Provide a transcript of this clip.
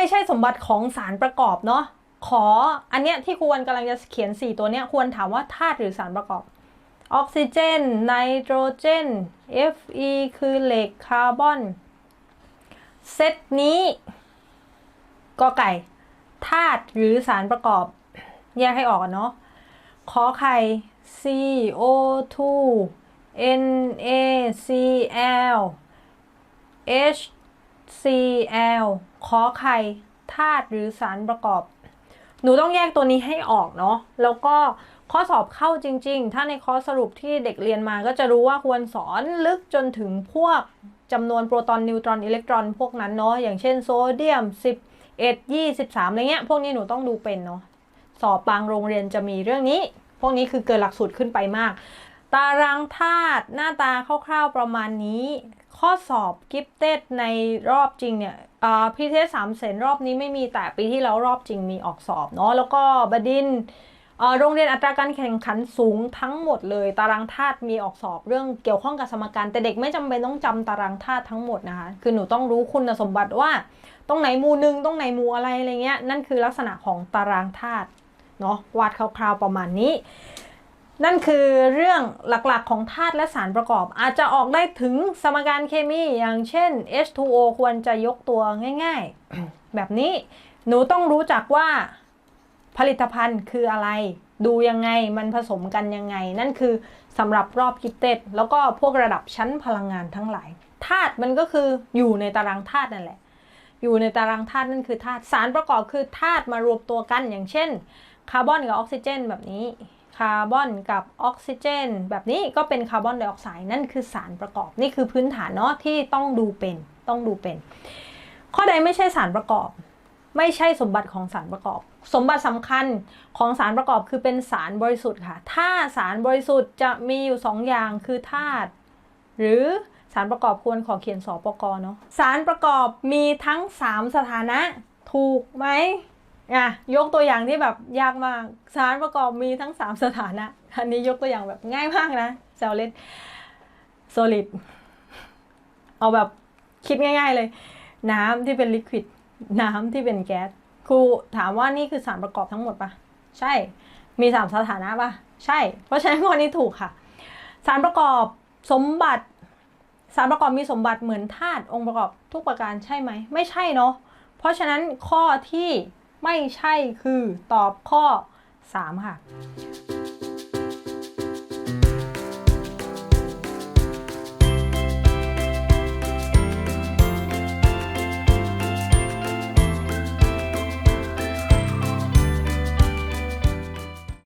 ไม่ใช่สมบัติของสารประกอบเนาะขออันเนี้ยที่ควรกำลังจะเขียน 4 ตัวเนี้ยควรถามว่าธาตุหรือสารประกอบออกซิเจนไนโตรเจน Fe คือเหล็กคาร์บอนเซตนี้ก็ไก่ธาตุหรือสารประกอบ แยกให้ออกกันเนาะขอไข่ CO2 NaCl HCl ขอไข่ธาตุหรือสารประกอบ หนูต้องแยกตัวนี้ให้ออกเนาะแล้วก็ข้อสอบเข้าจริง ๆ ถ้าในคอสสรุปที่เด็กเรียนมาก็จะรู้ว่าควรสอนลึกจนถึงพวกจำนวนโปรตอนนิวตรอนอิเล็กตรอนพวกนั้นเนาะอย่างเช่นโซเดียม 11 23อะไรเงี้ยพวกนี้หนูต้องดูเป็นเนาะสอบบางโรงเรียนจะมีเรื่องนี้ พวกนี้คือเกินหลักสูตรขึ้นไปมาก ตารางธาตุหน้าตาคร่าวๆประมาณนี้ ข้อสอบกิฟเต็ดในรอบจริงเนี่ยพี่เทสสามเซนรอบนี้ไม่มีแต่ปีที่แล้วรอบจริงมีออกสอบเนาะแล้วก็บดินโรงเรียนอัตราการแข่งขันสูงทั้งหมดเลย ตารางธาตุมีออกสอบเรื่องเกี่ยวข้องกับสมการ แต่เด็กไม่จำเป็นต้องจำตารางธาตุทั้งหมดนะคะ คือหนูต้องรู้คุณสมบัติว่าตรงไหนมูหนึ่งตรงไหนมูอะไรอะไรเงี้ยนั่นคือลักษณะของตารางธาตุเนาะวาดคร่าวๆประมาณนี้ นั่นคือเรื่องหลักๆของธาตุและสารประกอบ อาจจะออกได้ถึงสมการเคมีอย่างเช่น H2O ควรจะยกตัวง่ายๆ แบบนี้หนูต้องรู้จักว่าผลิตภัณฑ์คืออะไร ดูยังไงมันผสมกันยังไง นั่นคือสำหรับรอบกิเต็ดแล้วก็พวกระดับชั้นพลังงานทั้งหลายธาตุมันก็คืออยู่ในตารางธาตุนั่นแหละ อยู่ในตารางธาตุนั่นคือธาตุสารประกอบคือธาตุมารวมตัวกันอย่างเช่น คาร์บอนกับออกซิเจน แบบนี้ คาร์บอนกับออกซิเจน แบบนี้ก็เป็นคาร์บอนไดออกไซด์นั่นคือสารประกอบ นี่คือพื้นฐานเนาะที่ต้องดูเป็นต้องดูเป็น ข้อใดไม่ใช่สารประกอบ ไม่ใช่สมบัติของสารประกอบ สมบัติสำคัญของสารประกอบคือเป็นสารบริสุทธิ์ค่ะ ถ้าสารบริสุทธิ์จะมีอยู่สองอย่างคือธาตุหรือสารประกอบควรขอเขียนสปกเนาะสารประกอบมีทั้ง 3 สถานะถูกไหม อะยกตัวอย่างที่แบบยากมากสารประกอบมีทั้ง 3 สถานะ อันนี้ยกตัวอย่างแบบง่ายมากนะเซลเลตโซลิดเอาแบบคิดง่าย ๆเลย น้ำที่เป็นลิควิดน้ำที่เป็นแก๊สครูถามว่านี่คือสารประกอบทั้งหมดปะใช่ มีสามสถานะปะใช่ เพราะฉะนั้นข้อนี้ถูกค่ะ สารประกอบสมบัติ สารประกอบมีสมบัติเหมือนธาตุองค์ประกอบทุกประการใช่ไหม ไม่ใช่เนาะเพราะฉะนั้นข้อที่ ไม่ใช่คือตอบข้อ 3 ค่ะ